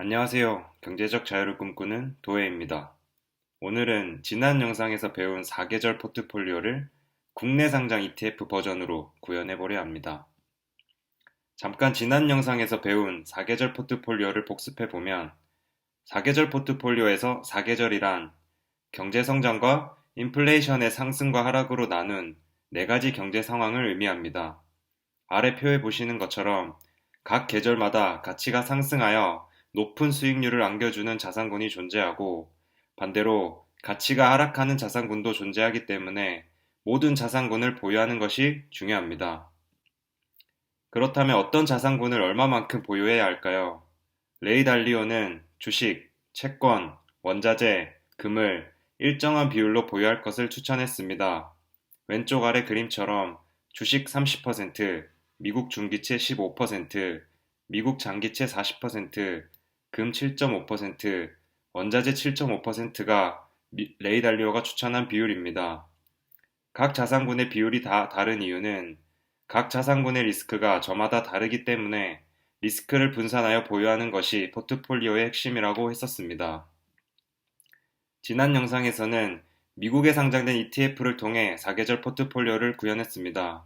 안녕하세요. 경제적 자유를 꿈꾸는 도혜입니다. 오늘은 지난 영상에서 배운 4계절 포트폴리오를 국내 상장 ETF 버전으로 구현해 보려 합니다. 잠깐 지난 영상에서 배운 4계절 포트폴리오를 복습해 보면 4계절 포트폴리오에서 4계절이란 경제 성장과 인플레이션의 상승과 하락으로 나눈 네 가지 경제 상황을 의미합니다. 아래 표에 보시는 것처럼 각 계절마다 가치가 상승하여 높은 수익률을 안겨주는 자산군이 존재하고 반대로 가치가 하락하는 자산군도 존재하기 때문에 모든 자산군을 보유하는 것이 중요합니다. 그렇다면 어떤 자산군을 얼마만큼 보유해야 할까요? 레이 달리오는 주식, 채권, 원자재, 금을 일정한 비율로 보유할 것을 추천했습니다. 왼쪽 아래 그림처럼 주식 30%, 미국 중기채 15%, 미국 장기채 40%, 금 7.5%, 원자재 7.5%가 레이 달리오가 추천한 비율입니다. 각 자산군의 비율이 다 다른 이유는 각 자산군의 리스크가 저마다 다르기 때문에 리스크를 분산하여 보유하는 것이 포트폴리오의 핵심이라고 했었습니다. 지난 영상에서는 미국에 상장된 ETF를 통해 사계절 포트폴리오를 구현했습니다.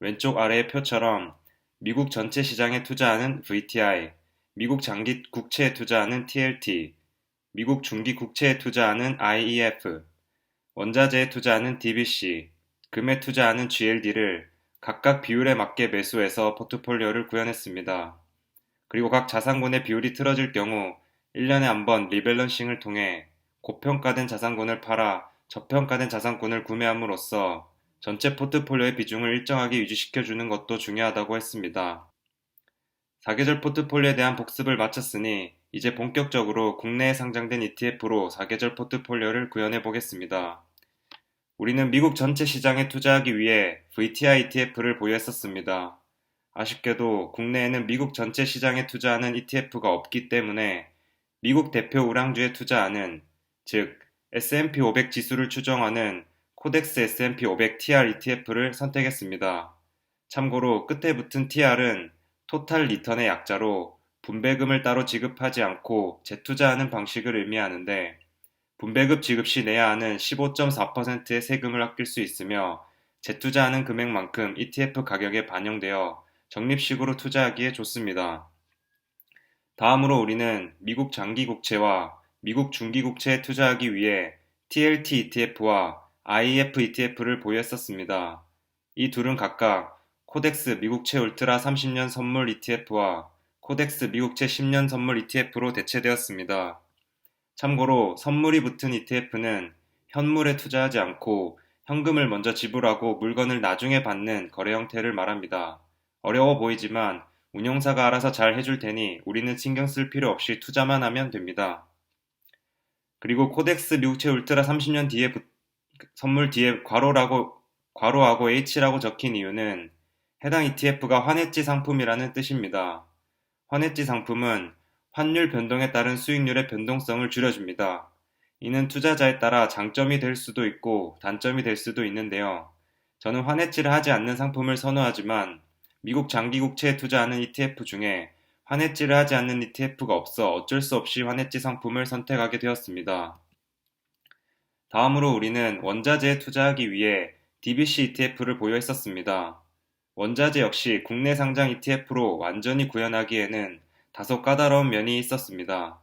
왼쪽 아래의 표처럼 미국 전체 시장에 투자하는 VTI, 미국 장기 국채에 투자하는 TLT, 미국 중기 국채에 투자하는 IEF, 원자재에 투자하는 DBC, 금에 투자하는 GLD를 각각 비율에 맞게 매수해서 포트폴리오를 구현했습니다. 그리고 각 자산군의 비율이 틀어질 경우 1년에 한 번 리밸런싱을 통해 고평가된 자산군을 팔아 저평가된 자산군을 구매함으로써 전체 포트폴리오의 비중을 일정하게 유지시켜주는 것도 중요하다고 했습니다. 사계절 포트폴리오에 대한 복습을 마쳤으니 이제 본격적으로 국내에 상장된 ETF로 사계절 포트폴리오를 구현해 보겠습니다. 우리는 미국 전체 시장에 투자하기 위해 VTI ETF를 보유했었습니다. 아쉽게도 국내에는 미국 전체 시장에 투자하는 ETF가 없기 때문에 미국 대표 우량주에 투자하는 즉 S&P 500 지수를 추정하는 코덱스 S&P 500 TR ETF를 선택했습니다. 참고로 끝에 붙은 TR은 토탈 리턴의 약자로 분배금을 따로 지급하지 않고 재투자하는 방식을 의미하는데 분배급 지급 시 내야 하는 15.4%의 세금을 아낄 수 있으며 재투자하는 금액만큼 ETF 가격에 반영되어 적립식으로 투자하기에 좋습니다. 다음으로 우리는 미국 장기 국채와 미국 중기 국채에 투자하기 위해 TLT ETF와 IEF ETF를 보유했었습니다. 이 둘은 각각 코덱스 미국채 울트라 30년 선물 ETF와 코덱스 미국채 10년 선물 ETF로 대체되었습니다. 참고로 선물이 붙은 ETF는 현물에 투자하지 않고 현금을 먼저 지불하고 물건을 나중에 받는 거래 형태를 말합니다. 어려워 보이지만 운용사가 알아서 잘 해줄 테니 우리는 신경 쓸 필요 없이 투자만 하면 됩니다. 그리고 코덱스 미국채 울트라 30년 뒤에 선물 뒤에 괄호라고 괄호하고 H라고 적힌 이유는 해당 ETF가 환해지 상품이라는 뜻입니다. 환해지 상품은 환율 변동에 따른 수익률의 변동성을 줄여줍니다. 이는 투자자에 따라 장점이 될 수도 있고 단점이 될 수도 있는데요. 저는 환해지를 하지 않는 상품을 선호하지만 미국 장기 국채에 투자하는 ETF 중에 환해지를 하지 않는 ETF가 없어 어쩔 수 없이 환해지 상품을 선택하게 되었습니다. 다음으로 우리는 원자재에 투자하기 위해 DBC ETF를 보유했었습니다. 원자재 역시 국내 상장 ETF로 완전히 구현하기에는 다소 까다로운 면이 있었습니다.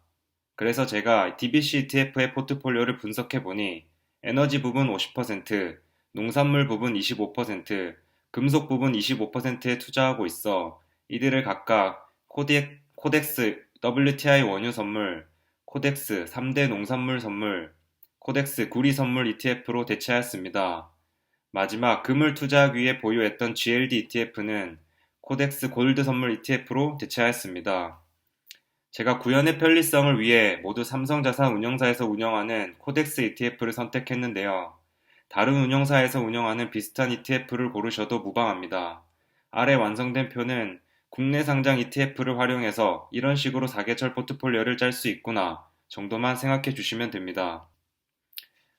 그래서 제가 DBC ETF의 포트폴리오를 분석해 보니 에너지 부분 50%, 농산물 부분 25%, 금속 부분 25%에 투자하고 있어 이들을 각각 코덱, 코덱스 WTI 원유 선물, 코덱스 3대 농산물 선물, 코덱스 구리 선물 ETF로 대체하였습니다. 마지막 금을 투자하기 위해 보유했던 GLD ETF는 코덱스 골드 선물 ETF로 대체하였습니다. 제가 구현의 편리성을 위해 모두 삼성자산 운영사에서 운영하는 코덱스 ETF를 선택했는데요. 다른 운영사에서 운영하는 비슷한 ETF를 고르셔도 무방합니다. 아래 완성된 표는 국내 상장 ETF를 활용해서 이런 식으로 사계절 포트폴리오를 짤 수 있구나 정도만 생각해 주시면 됩니다.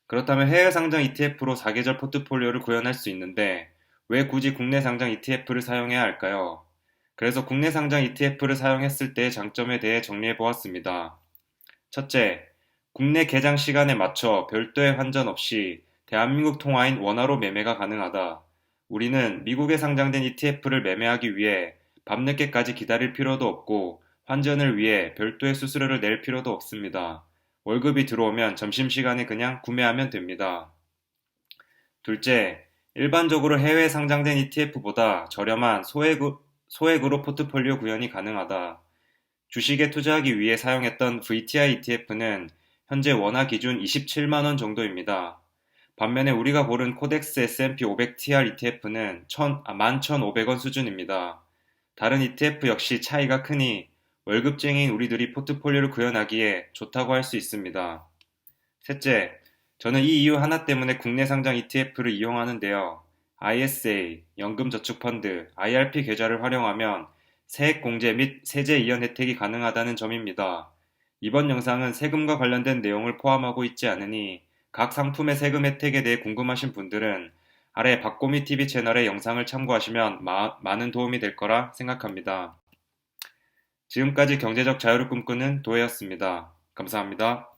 그렇다면 해외 상장 ETF로 사계절 포트폴리오를 구현할 수 있는데 왜 굳이 국내 상장 ETF를 사용해야 할까요? 그래서 국내 상장 ETF를 사용했을 때의 장점에 대해 정리해 보았습니다. 첫째, 국내 개장 시간에 맞춰 별도의 환전 없이 대한민국 통화인 원화로 매매가 가능하다. 우리는 미국에 상장된 ETF를 매매하기 위해 밤늦게까지 기다릴 필요도 없고 환전을 위해 별도의 수수료를 낼 필요도 없습니다. 월급이 들어오면 점심시간에 그냥 구매하면 됩니다. 둘째, 일반적으로 해외에 상장된 ETF보다 저렴한 소액, 소액으로 포트폴리오 구현이 가능하다. 주식에 투자하기 위해 사용했던 VTI ETF는 현재 원화 기준 27만원 정도입니다. 반면에 우리가 고른 코덱스 S&P 500TR ETF는 11,500원 수준입니다. 다른 ETF 역시 차이가 크니 월급쟁이인 우리들이 포트폴리오를 구현하기에 좋다고 할 수 있습니다. 셋째, 저는 이 이유 하나 때문에 국내 상장 ETF를 이용하는데요. ISA, 연금저축펀드, IRP 계좌를 활용하면 세액 공제 및 세제 이연 혜택이 가능하다는 점입니다. 이번 영상은 세금과 관련된 내용을 포함하고 있지 않으니 각 상품의 세금 혜택에 대해 궁금하신 분들은 아래 박고미 TV 채널의 영상을 참고하시면 마- 많은 도움이 될 거라 생각합니다. 지금까지 경제적 자유를 꿈꾸는 도혜였습니다. 감사합니다.